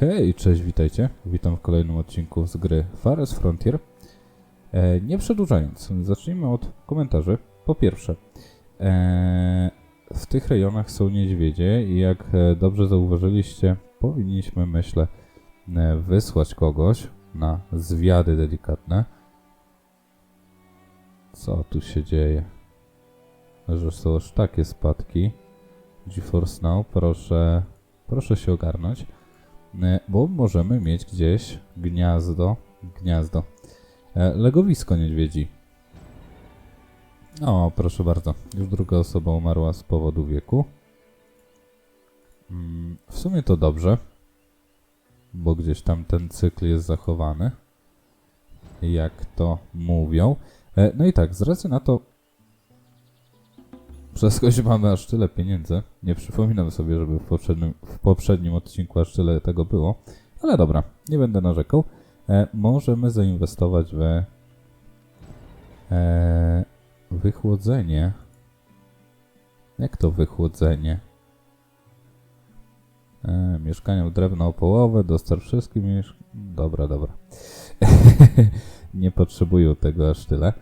Hej, cześć, witajcie. Witam w kolejnym odcinku z gry Fares Frontier. E, nie przedłużając, zacznijmy od komentarzy. Po pierwsze, e, w tych rejonach są niedźwiedzie i jak e, dobrze zauważyliście, powinniśmy, myślę, e, wysłać kogoś na zwiady delikatne. Co tu się dzieje? Że są aż takie spadki. GeForce Now, proszę, proszę się ogarnąć. E, bo możemy mieć gdzieś gniazdo, gniazdo, e, legowisko niedźwiedzi. O, proszę bardzo, już druga osoba umarła z powodu wieku. Mm, W sumie to dobrze, bo gdzieś tam ten cykl jest zachowany, jak to mówią. E, No i tak, z racji na to, przez skądś mamy aż tyle pieniędzy. Nie przypominam sobie, żeby w poprzednim, w poprzednim odcinku aż tyle tego było. Ale dobra, nie będę narzekał. E, możemy zainwestować w e, wychłodzenie. Jak to wychłodzenie? E, mieszkania drewno opołowe, dostaw wszystkim miesz... Dobra, dobra. nie potrzebują tego aż tyle.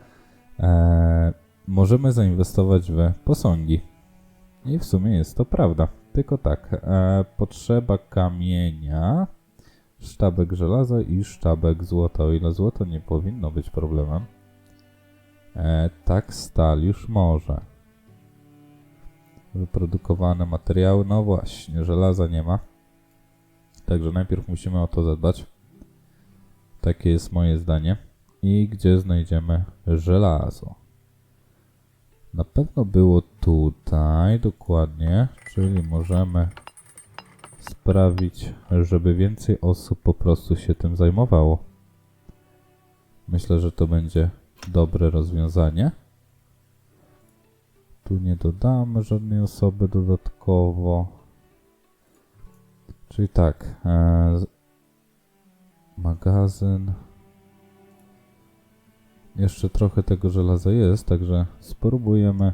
E, możemy zainwestować w posągi. I w sumie jest to prawda. Tylko tak, e, potrzeba kamienia, sztabek żelaza i sztabek złota. O ile złoto nie powinno być problemem. E, tak stal już może. Wyprodukowane materiały, no właśnie, żelaza nie ma. Także najpierw musimy o to zadbać. Takie jest moje zdanie. I gdzie znajdziemy żelazo? Na pewno było tutaj, dokładnie, czyli możemy sprawić, żeby więcej osób po prostu się tym zajmowało. Myślę, że to będzie dobre rozwiązanie. Tu nie dodamy żadnej osoby dodatkowo. Czyli tak, e, magazyn. Jeszcze trochę tego żelaza jest, także spróbujemy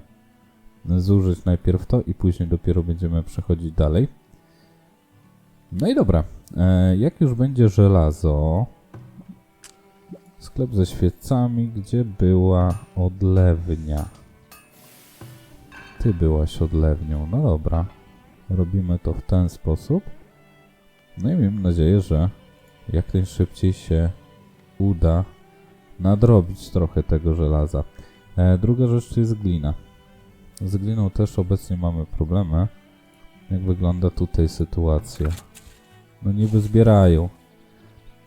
zużyć najpierw to i później dopiero będziemy przechodzić dalej. No i dobra, e, jak już będzie żelazo, sklep ze świecami, gdzie była odlewnia? Ty byłaś odlewnią, no dobra. Robimy to w ten sposób. No i miejmy nadzieję, że jak najszybciej się uda nadrobić trochę tego żelaza. E, druga rzecz to jest glina. Z gliną też obecnie mamy problemy. Jak wygląda tutaj sytuacja? No niby zbierają.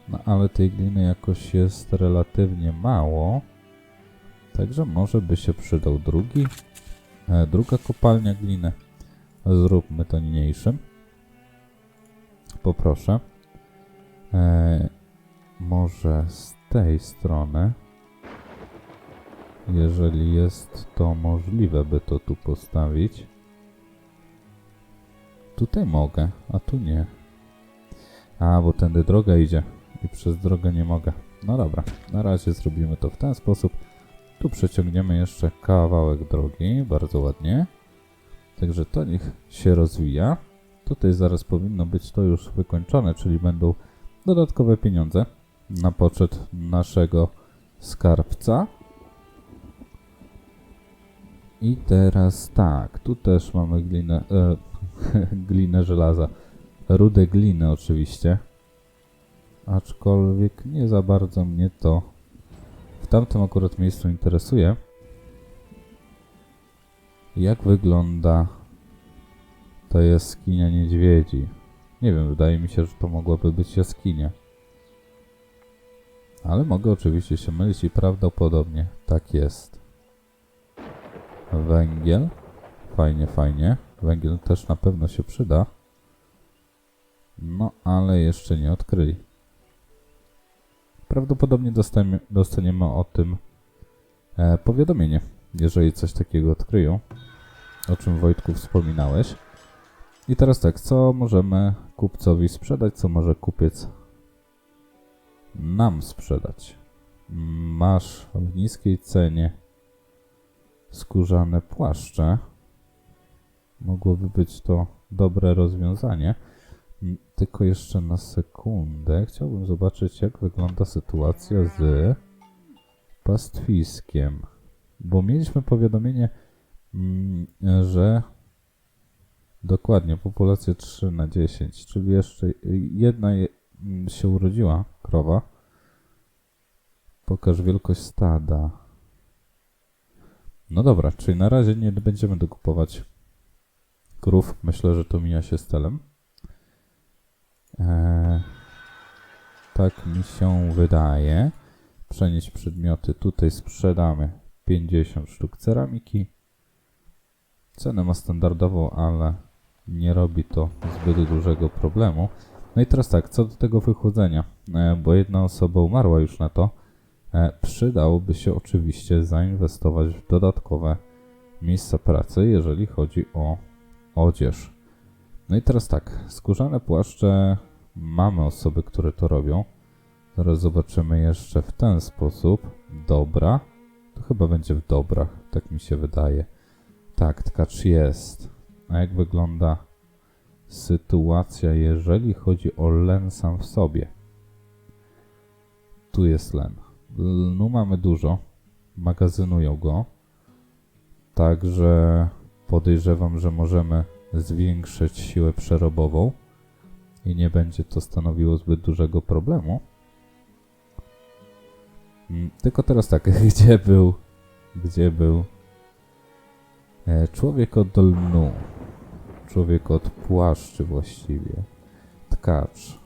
No ale tej gliny jakoś jest relatywnie mało. Także może by się przydał drugi. E, druga kopalnia gliny. Zróbmy to niniejszym. Poproszę. E, może z tej strony. Jeżeli jest to możliwe, by to tu postawić. Tutaj mogę, a tu nie. A, bo tędy droga idzie i przez drogę nie mogę. No dobra, na razie zrobimy to w ten sposób. Tu przeciągniemy jeszcze kawałek drogi, bardzo ładnie. Także to niech się rozwija. Tutaj zaraz powinno być to już wykończone, czyli będą dodatkowe pieniądze na poczet naszego skarbca. I teraz tak, tu też mamy glinę, e, glinę żelaza, rudę gliny oczywiście, aczkolwiek nie za bardzo mnie to w tamtym akurat miejscu interesuje. Jak wygląda ta jaskinia niedźwiedzi? Nie wiem, wydaje mi się, że to mogłaby być jaskinia. Ale mogę oczywiście się mylić i prawdopodobnie tak jest. Węgiel. Fajnie, fajnie. Węgiel też na pewno się przyda. No, ale jeszcze nie odkryli. Prawdopodobnie dostaniemy, dostaniemy o tym e, powiadomienie, jeżeli coś takiego odkryją, o czym Wojtku wspominałeś. I teraz tak, co możemy kupcowi sprzedać, co może kupiec nam sprzedać. Masz w niskiej cenie skórzane płaszcze. Mogłoby być to dobre rozwiązanie. Tylko jeszcze na sekundę chciałbym zobaczyć, jak wygląda sytuacja z pastwiskiem. Bo mieliśmy powiadomienie, mm, że dokładnie populacja 3 na 10, czyli jeszcze jedna je, się urodziła krowa. Pokaż wielkość stada. No dobra, czyli na razie nie będziemy dokupować krów. Myślę, że to mija się z celem. Eee, tak mi się wydaje. Przenieść przedmioty. Tutaj sprzedamy 50 sztuk ceramiki. Cenę ma standardową, ale nie robi to zbyt dużego problemu. No i teraz tak, co do tego wychłodzenia, bo jedna osoba umarła już na to. E, przydałoby się oczywiście zainwestować w dodatkowe miejsca pracy, jeżeli chodzi o odzież. No i teraz tak, skórzane płaszcze mamy osoby, które to robią. Zaraz zobaczymy jeszcze w ten sposób. Dobra. To chyba będzie w dobrach, tak mi się wydaje. Tak, tkacz jest. A jak wygląda sytuacja, jeżeli chodzi o len sam w sobie? Tu jest len. Lnu mamy dużo. Magazynują go. Także podejrzewam, że możemy zwiększyć siłę przerobową i nie będzie to stanowiło zbyt dużego problemu. Mm, Tylko teraz tak, gdzie był, gdzie był e, człowiek od lnu, człowiek od płaszczy właściwie, tkacz,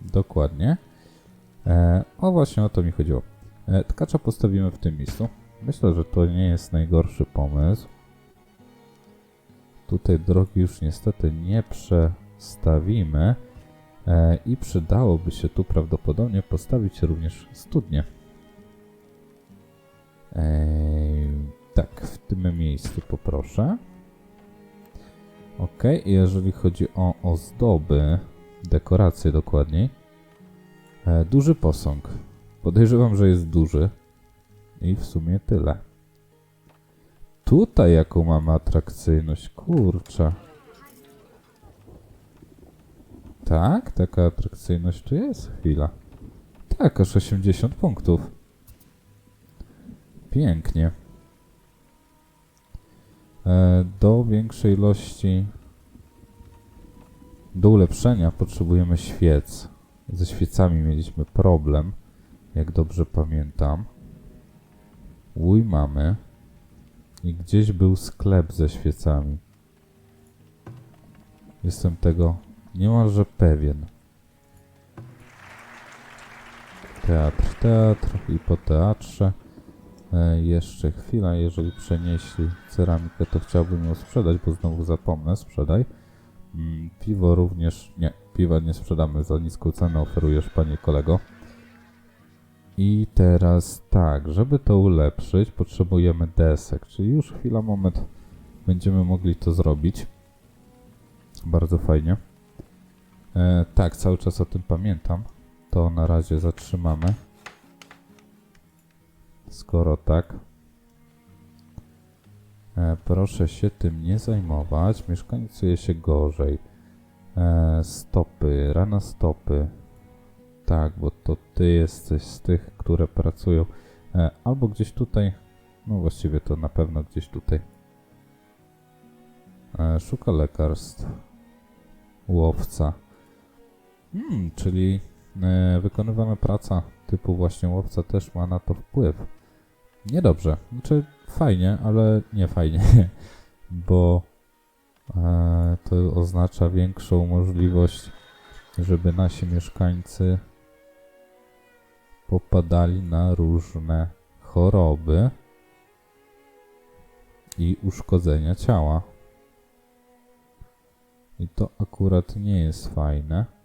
dokładnie. E, o właśnie o to mi chodziło. E, tkacza postawimy w tym miejscu. Myślę, że to nie jest najgorszy pomysł. Tutaj drogi już niestety nie przestawimy. E, I przydałoby się tu prawdopodobnie postawić również studnię. Ej, tak, w tym miejscu poproszę. Ok, jeżeli chodzi o ozdoby, dekoracje dokładniej, duży posąg. Podejrzewam, że jest duży. I w sumie tyle. Tutaj jaką mamy atrakcyjność, kurczę. Tak, taka atrakcyjność tu jest, chwila. Tak, aż 80 punktów. Pięknie. E, do większej ilości, do ulepszenia potrzebujemy świec. Ze świecami mieliśmy problem, jak dobrze pamiętam. Łój mamy. I gdzieś był sklep ze świecami. Jestem tego niemalże pewien. Teatr, teatr i po teatrze. E, jeszcze chwila, jeżeli przenieśli ceramikę, to chciałbym ją sprzedać, bo znowu zapomnę, sprzedaj. Mm, piwo również, nie, piwa nie sprzedamy, za niską cenę oferujesz, panie kolego. I teraz tak, żeby to ulepszyć, potrzebujemy desek, czyli już chwila, moment, będziemy mogli to zrobić. Bardzo fajnie. E, tak, cały czas o tym pamiętam. To na razie zatrzymamy. Skoro tak, e, proszę się tym nie zajmować. Mieszkaniec czuje się gorzej. E, stopy, rana stopy. Tak, bo to ty jesteś z tych, które pracują. E, albo gdzieś tutaj. No właściwie to na pewno gdzieś tutaj. E, szuka lekarstw. Łowca. Hmm, czyli wykonywana praca typu właśnie łowca też ma na to wpływ. Niedobrze. Znaczy fajnie, ale nie fajnie, bo to oznacza większą możliwość, żeby nasi mieszkańcy popadali na różne choroby i uszkodzenia ciała. I to akurat nie jest fajne.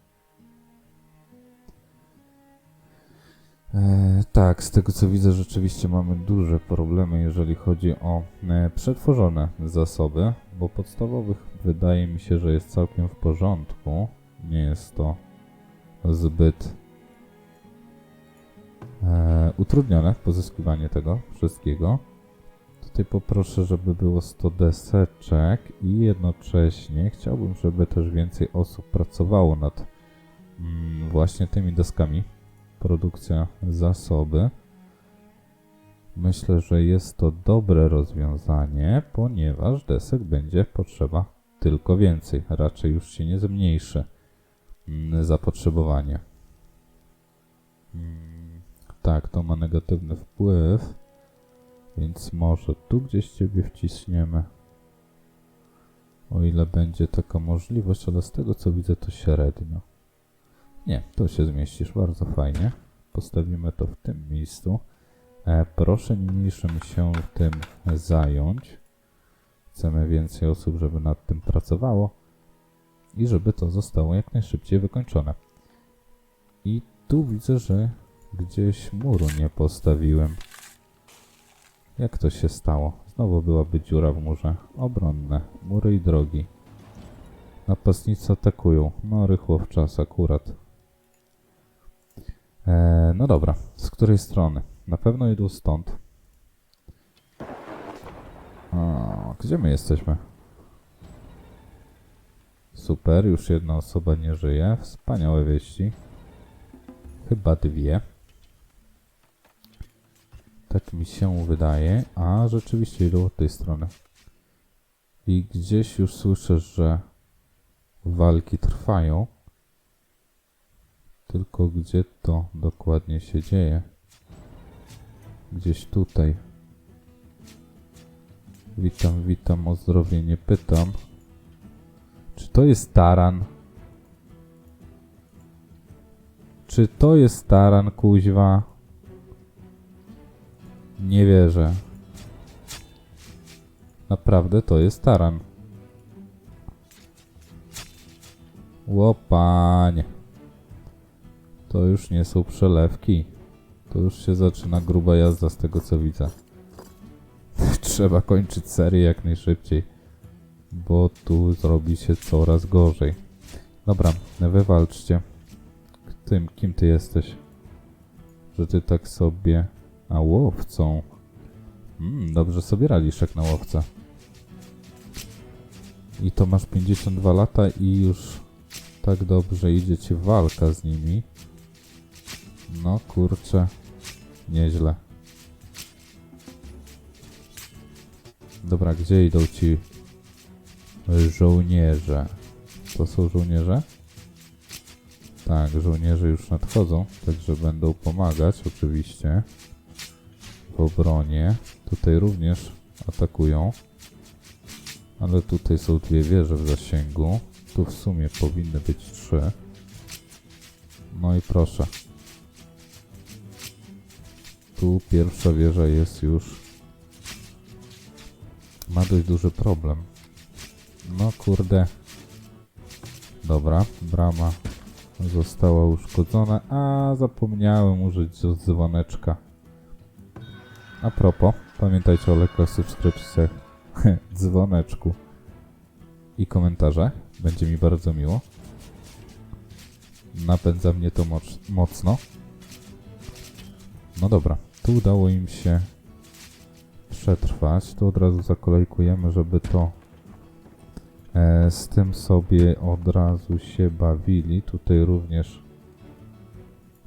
E, tak, z tego co widzę, rzeczywiście mamy duże problemy, jeżeli chodzi o e, przetworzone zasoby, bo podstawowych wydaje mi się, że jest całkiem w porządku. Nie jest to zbyt e, utrudnione pozyskiwanie tego wszystkiego. Tutaj poproszę, żeby było 100 deseczek i jednocześnie chciałbym, żeby też więcej osób pracowało nad mm, właśnie tymi deskami. Produkcja zasoby. Myślę, że jest to dobre rozwiązanie, ponieważ desek będzie potrzeba tylko więcej. Raczej już się nie zmniejszy mm, zapotrzebowanie. Mm, Tak, to ma negatywny wpływ, więc może tu gdzieś ciebie wciśniemy. O ile będzie taka możliwość, ale z tego co widzę to średnio. Nie, tu się zmieścisz, bardzo fajnie. Postawimy to w tym miejscu. E, proszę niniejszym się tym zająć. Chcemy więcej osób, żeby nad tym pracowało i żeby to zostało jak najszybciej wykończone. I tu widzę, że gdzieś muru nie postawiłem. Jak to się stało? Znowu byłaby dziura w murze. Obronne. Mury i drogi. Napastnicy atakują. No, rychło w czas akurat. Eee, no dobra. Z której strony? Na pewno idą stąd. A, gdzie my jesteśmy? Super, już jedna osoba nie żyje. Wspaniałe wieści. Chyba dwie. Tak mi się wydaje. A rzeczywiście idą od tej strony. I gdzieś już słyszę, że walki trwają. Tylko gdzie to dokładnie się dzieje? Gdzieś tutaj. Witam, witam, o zdrowie nie pytam. Czy to jest taran? Czy to jest taran, kuźwa? Nie wierzę. Naprawdę to jest taran. Łopanie. To już nie są przelewki. To już się zaczyna gruba jazda z tego co widzę. Trzeba kończyć serię jak najszybciej. Bo tu zrobi się coraz gorzej. Dobra, wywalczcie. Tym, kim ty jesteś? Że ty tak sobie... A łowcą. Mm, dobrze sobie raliszek na łowca. I to masz 52 lata i już tak dobrze idzie ci walka z nimi. No kurczę, nieźle. Dobra, gdzie idą ci żołnierze? To są żołnierze? Tak, żołnierze już nadchodzą, także będą pomagać oczywiście w obronie. Tutaj również atakują. Ale tutaj są dwie wieże w zasięgu. Tu w sumie powinny być trzy. No i proszę. Tu pierwsza wieża jest już. Ma dość duży problem. No kurde. Dobra, brama została uszkodzona, a zapomniałem użyć dzwoneczka. A propos, pamiętajcie o lekach subskrypcjach, dzwoneczku i komentarzach. Będzie mi bardzo miło. Napędza mnie to moc mocno. No dobra, tu udało im się przetrwać. Tu od razu zakolejkujemy, żeby to e, z tym sobie od razu się bawili. Tutaj również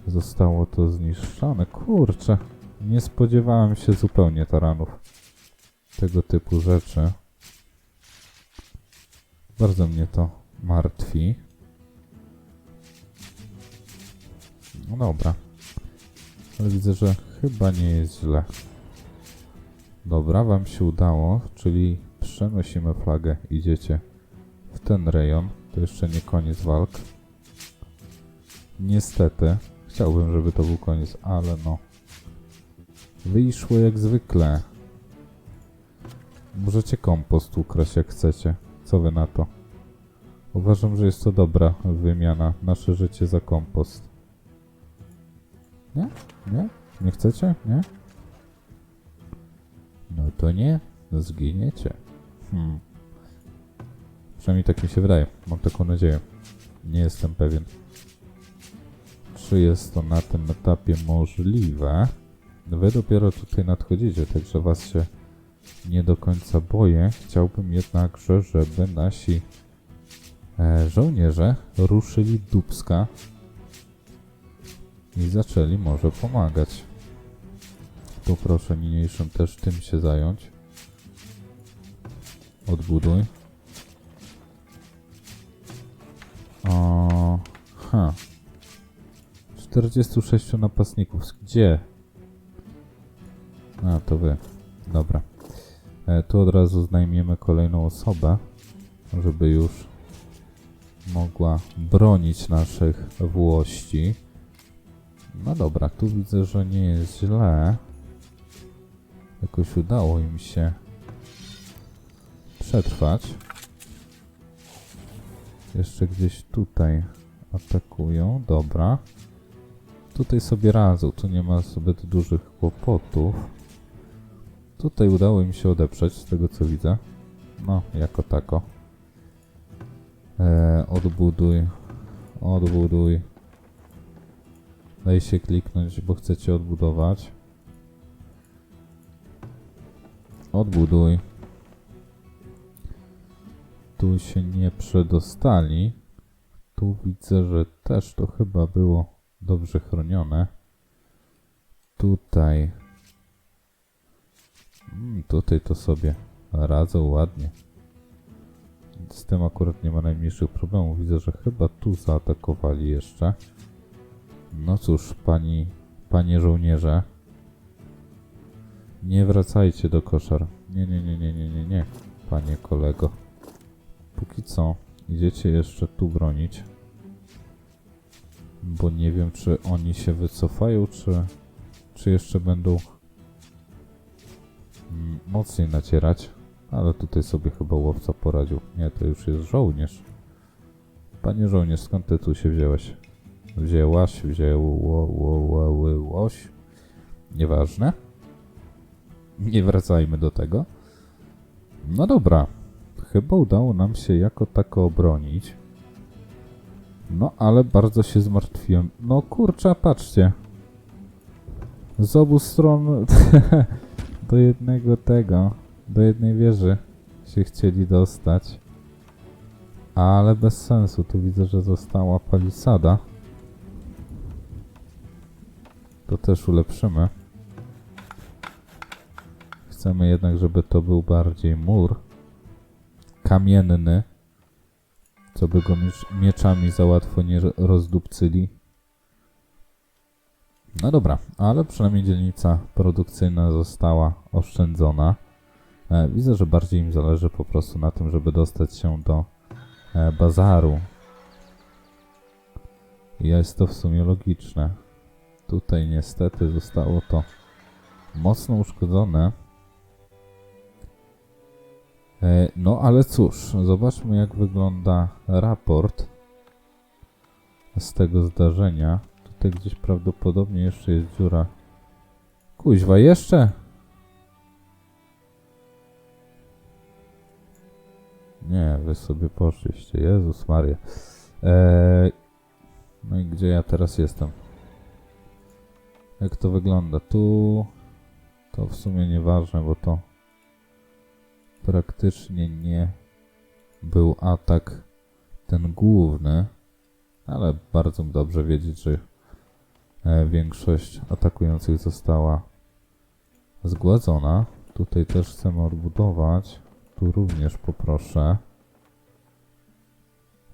zostało to zniszczone. Kurczę, nie spodziewałem się zupełnie taranów. Tego typu rzeczy. Bardzo mnie to martwi. No dobra. Ale widzę, że chyba nie jest źle. Dobra, wam się udało, czyli przenosimy flagę, idziecie w ten rejon. To jeszcze nie koniec walk. Niestety, chciałbym, żeby to był koniec, ale no. Wyszło jak zwykle. Możecie kompost ukraść jak chcecie. Co wy na to? Uważam, że jest to dobra wymiana. Nasze życie za kompost. Nie? Nie? Nie chcecie? Nie? No to nie. Zginiecie. Hmm. Przynajmniej tak mi się wydaje. Mam taką nadzieję. Nie jestem pewien. Czy jest to na tym etapie możliwe? Wy dopiero tutaj nadchodzicie, także was się nie do końca boję. Chciałbym jednakże, żeby nasi e, żołnierze ruszyli dubska i zaczęli może pomagać. Tu proszę niniejszym też tym się zająć. Odbuduj. O, ha. 46 napastników. Gdzie? A, to wy. Dobra. E, tu od razu znajmiemy kolejną osobę, żeby już mogła bronić naszych włości. No dobra, tu widzę, że nie jest źle. Jakoś udało im się przetrwać. Jeszcze gdzieś tutaj atakują. Dobra. Tutaj sobie radzą, tu nie ma zbyt dużych kłopotów. Tutaj udało im się odeprzeć, z tego co widzę. No, jako tako. Eee, odbuduj. Odbuduj. Daj się kliknąć, bo chcecie odbudować. Odbuduj. Tu się nie przedostali. Tu widzę, że też to chyba było dobrze chronione. Tutaj. Mm, tutaj to sobie radzą ładnie. Z tym akurat nie ma najmniejszych problemów. Widzę, że chyba tu zaatakowali jeszcze. No cóż, pani, panie żołnierze. Nie wracajcie do koszar. Nie, nie, nie, nie, nie, nie, nie, panie kolego. Póki co, idziecie jeszcze tu bronić. Bo nie wiem, czy oni się wycofają, czy, czy jeszcze będą mm, mocniej nacierać. Ale tutaj sobie chyba łowca poradził. Nie, to już jest żołnierz. Panie żołnierz, skąd ty tu się wziąłeś? Wzięłaś, wzięłoś. Nieważne. Nie wracajmy do tego. No dobra. Chyba udało nam się jako tako obronić. No, ale bardzo się zmartwiłem. No kurczę, patrzcie. Z obu stron do jednego tego, do jednej wieży się chcieli dostać. Ale bez sensu. Tu widzę, że została palisada. To też ulepszymy. Chcemy jednak, żeby to był bardziej mur kamienny, co by go miecz- mieczami za łatwo nie ro- rozdupcyli. No dobra, ale przynajmniej dzielnica produkcyjna została oszczędzona. E, widzę, że bardziej im zależy po prostu na tym, żeby dostać się do e, bazaru. Jest to w sumie logiczne. Tutaj niestety zostało to mocno uszkodzone. E, No ale cóż, zobaczmy jak wygląda raport z tego zdarzenia. Tutaj gdzieś prawdopodobnie jeszcze jest dziura. Kuźwa, jeszcze? Nie, wy sobie poszliście. Jezus Maria. Eee, no i gdzie ja teraz jestem? Jak to wygląda? Tu to w sumie nieważne, bo to praktycznie nie był atak ten główny, ale bardzo dobrze wiedzieć, że e, większość atakujących została zgładzona. Tutaj też chcemy odbudować. Tu również poproszę.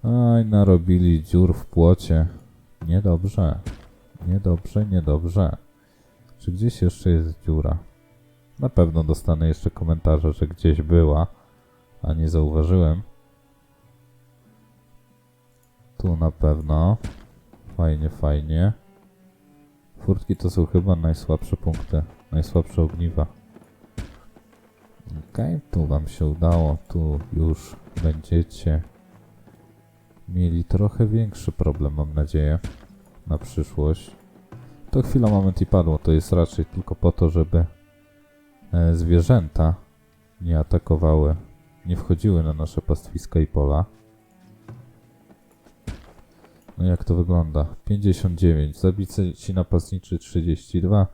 Aj, narobili dziur w płocie. Niedobrze. Niedobrze, niedobrze. Czy gdzieś jeszcze jest dziura? Na pewno dostanę jeszcze komentarze, że gdzieś była, a nie zauważyłem. Tu na pewno. Fajnie, fajnie. Furtki to są chyba najsłabsze punkty, najsłabsze ogniwa. Okej, tu wam się udało, tu już będziecie mieli trochę większy problem, mam nadzieję, na przyszłość. To chwila, moment i padło, to jest raczej tylko po to, żeby e, zwierzęta nie atakowały, nie wchodziły na nasze pastwiska i pola. No jak to wygląda? 59, zabici napastniczy 32,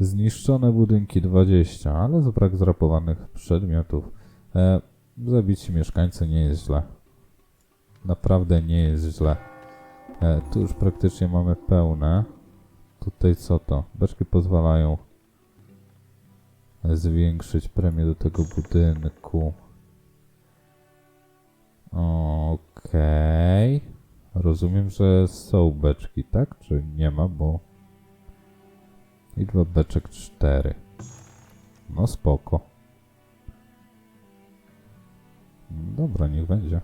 Zniszczone budynki 20, ale z brak zrapowanych przedmiotów. E, zabici mieszkańcy nie jest źle. Naprawdę nie jest źle. E, tu już praktycznie mamy pełne. Tutaj co to? Beczki pozwalają zwiększyć premię do tego budynku. Okej. Rozumiem, że są beczki, tak? Czy nie ma, bo... Liczba beczek 4. No spoko. Dobra, niech będzie.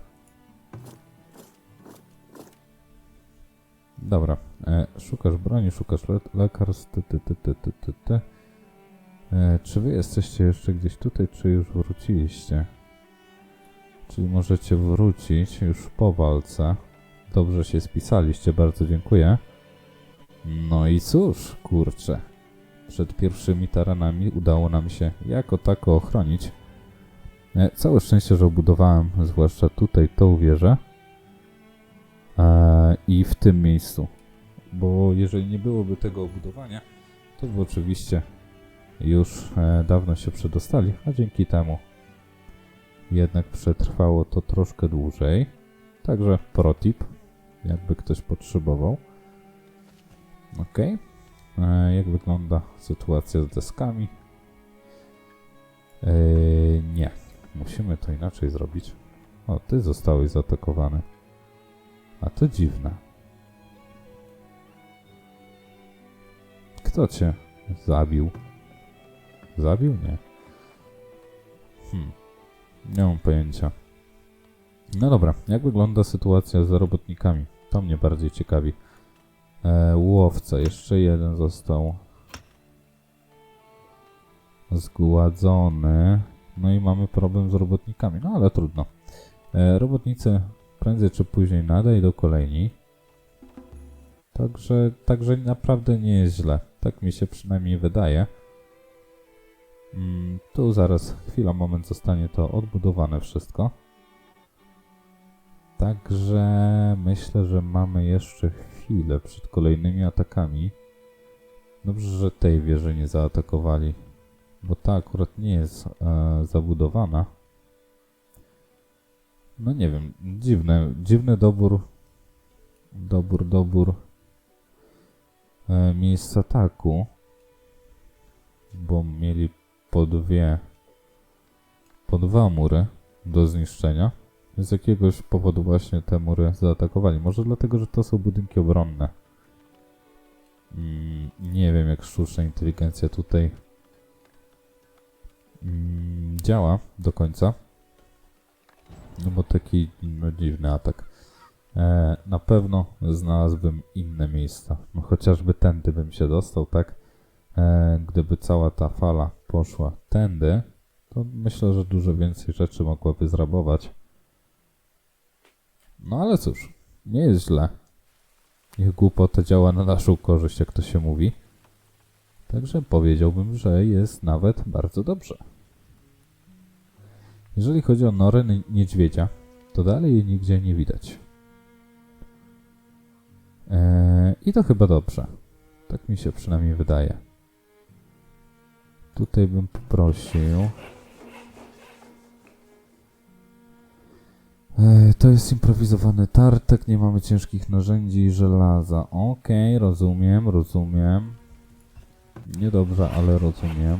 Dobra, e, szukasz broni, szukasz le lekarstw, ty, ty, ty, ty, ty, ty, ty. E, czy wy jesteście jeszcze gdzieś tutaj, czy już wróciliście? Czyli możecie wrócić już po walce. Dobrze się spisaliście, bardzo dziękuję. No i cóż, kurczę. Przed pierwszymi taranami udało nam się jako tako ochronić. E, Całe szczęście, że obudowałem zwłaszcza tutaj tą wieżę i w tym miejscu. Bo jeżeli nie byłoby tego obudowania, to by oczywiście już e, dawno się przedostali, a dzięki temu jednak przetrwało to troszkę dłużej. Także protip, jakby ktoś potrzebował. Ok. E, jak wygląda sytuacja z deskami? E, nie. Musimy to inaczej zrobić. O, ty zostałeś zaatakowany. A to dziwne. Kto cię zabił? Zabił? Nie. Hmm. Nie mam pojęcia. No dobra, jak wygląda sytuacja z robotnikami? To mnie bardziej ciekawi. E, łowca, jeszcze jeden został zgładzony. No i mamy problem z robotnikami, no ale trudno. E, robotnicy prędzej czy później nadejdą kolejni. Także, także naprawdę nie jest źle. Tak mi się przynajmniej wydaje. Mm, tu zaraz, chwila, moment, zostanie to odbudowane wszystko. Także myślę, że mamy jeszcze chwilę przed kolejnymi atakami. Dobrze, że tej wieży nie zaatakowali, bo ta akurat nie jest e, zabudowana. No nie wiem, dziwne, dziwny dobór, dobór, dobór e, ataku, bo mieli po dwie, po dwa mury do zniszczenia. Z jakiegoś powodu właśnie te mury zaatakowali. Może dlatego, że to są budynki obronne. Mm, nie wiem, jak sztuczna inteligencja tutaj mm, działa do końca. No bo taki no, dziwny atak. E, na pewno znalazłbym inne miejsca. No chociażby tędy bym się dostał, tak? E, gdyby cała ta fala poszła tędy, to myślę, że dużo więcej rzeczy mogłaby zrabować. No ale cóż, nie jest źle. Niech głupota działa na naszą korzyść, jak to się mówi. Także powiedziałbym, że jest nawet bardzo dobrze. Jeżeli chodzi o norę ni- niedźwiedzia, to dalej jej nigdzie nie widać. Eee, I to chyba dobrze. Tak mi się przynajmniej wydaje. Tutaj bym poprosił. E, To jest improwizowany tartek, nie mamy ciężkich narzędzi i żelaza. Okej, rozumiem, rozumiem. Niedobrze, ale rozumiem.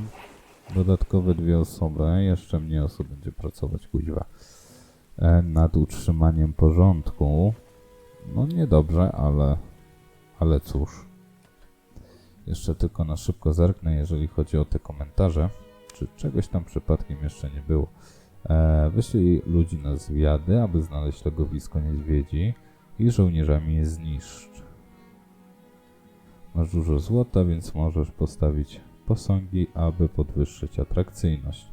Dodatkowe dwie osoby, jeszcze mniej osób będzie pracować, kuźwa, e, nad utrzymaniem porządku. No niedobrze, ale, ale cóż. Jeszcze tylko na szybko zerknę, jeżeli chodzi o te komentarze, czy czegoś tam przypadkiem jeszcze nie było. E, wyślij ludzi na zwiady, aby znaleźć legowisko niedźwiedzi i żołnierzami je zniszcz. Masz dużo złota, więc możesz postawić posągi, aby podwyższyć atrakcyjność.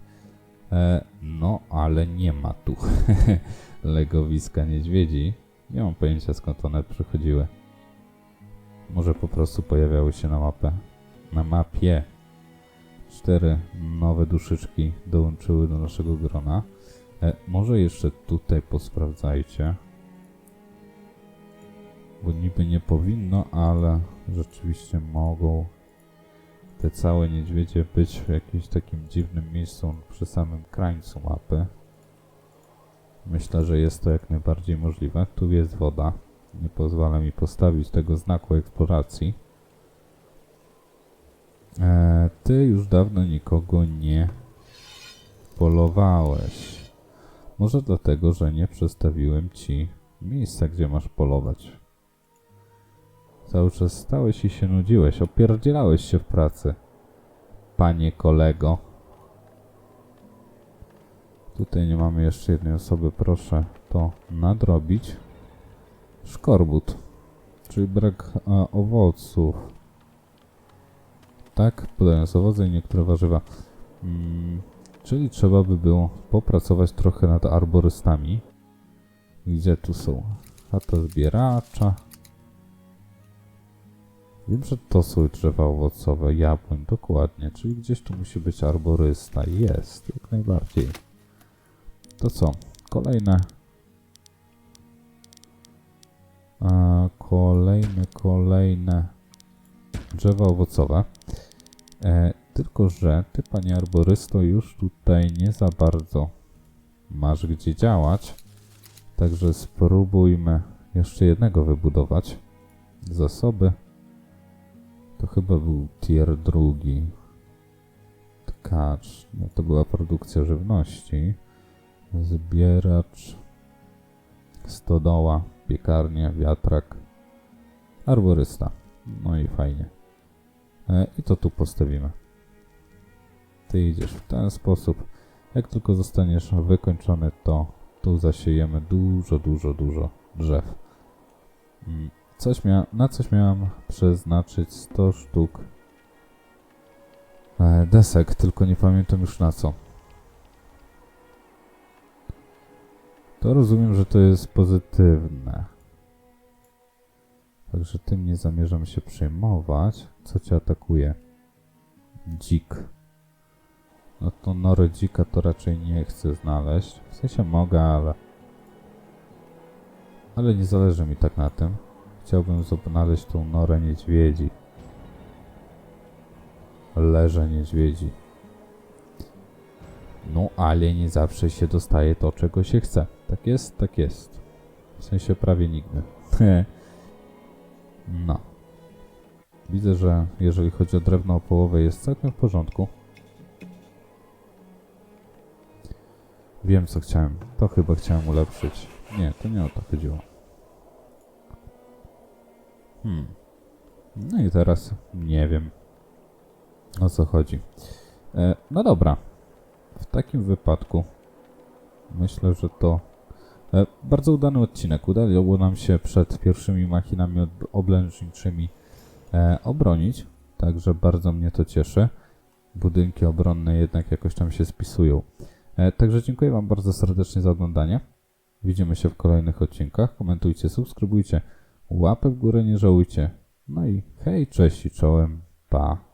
E, no, ale nie ma tu legowiska niedźwiedzi. Nie mam pojęcia skąd one przychodziły. Może po prostu pojawiały się na mapę. Na mapie. Cztery nowe duszyczki dołączyły do naszego grona. E, może jeszcze tutaj posprawdzajcie. Bo niby nie powinno, ale rzeczywiście mogą te całe niedźwiedzie być w jakimś takim dziwnym miejscu przy samym krańcu mapy. Myślę, że jest to jak najbardziej możliwe. Tu jest woda. Nie pozwala mi postawić tego znaku eksploracji. E, ty już dawno nikogo nie polowałeś. Może dlatego, że nie przedstawiłem ci miejsca, gdzie masz polować. Cały czas stałeś i się nudziłeś, opierdzielałeś się w pracy. Panie kolego. Tutaj nie mamy jeszcze jednej osoby, proszę to nadrobić. Szkorbut, czyli brak e, owoców. Tak, podając owoce i niektóre warzywa. Mm, czyli trzeba by było popracować trochę nad arborystami. Gdzie tu są? Chata zbieracza. Wiem, że to są drzewa owocowe, jabłoń, dokładnie. Czyli gdzieś tu musi być arborysta. Jest, jak najbardziej. To co? Kolejne. A, kolejne, kolejne drzewa owocowe. E, tylko, że ty, panie arborysto, już tutaj nie za bardzo masz gdzie działać. Także spróbujmy jeszcze jednego wybudować. Zasoby. To chyba był tier drugi. Tkacz. No to była produkcja żywności. Zbieracz. Stodoła. Piekarnia. Wiatrak. Arborysta. No i fajnie. E, I to tu postawimy. Ty idziesz w ten sposób. Jak tylko zostaniesz wykończony, to tu zasiejemy dużo, dużo, dużo drzew. Coś mia na coś miałam przeznaczyć 100 sztuk e, desek, tylko nie pamiętam już na co. To rozumiem, że to jest pozytywne. Także tym nie zamierzam się przejmować. Co cię atakuje? Dzik. No to nory dzika to raczej nie chcę znaleźć. W sensie mogę, ale... Ale nie zależy mi tak na tym. Chciałbym znaleźć tą norę niedźwiedzi. Leże niedźwiedzi. No, ale nie zawsze się dostaje to, czego się chce. Tak jest, tak jest. W sensie prawie nigdy. no. Widzę, że jeżeli chodzi o drewno opołowe jest całkiem w porządku. Wiem co chciałem. To chyba chciałem ulepszyć. Nie, to nie o to chodziło. Hmm. No i teraz nie wiem o co chodzi. E, no dobra. W takim wypadku myślę, że to e, bardzo udany odcinek. Udało nam się przed pierwszymi machinami ob- oblężniczymi e, obronić. Także bardzo mnie to cieszy. Budynki obronne jednak jakoś tam się spisują. E, także dziękuję Wam bardzo serdecznie za oglądanie. Widzimy się w kolejnych odcinkach. Komentujcie, subskrybujcie. Łapę w górę nie żałujcie. No i hej, cześć i czołem. Pa.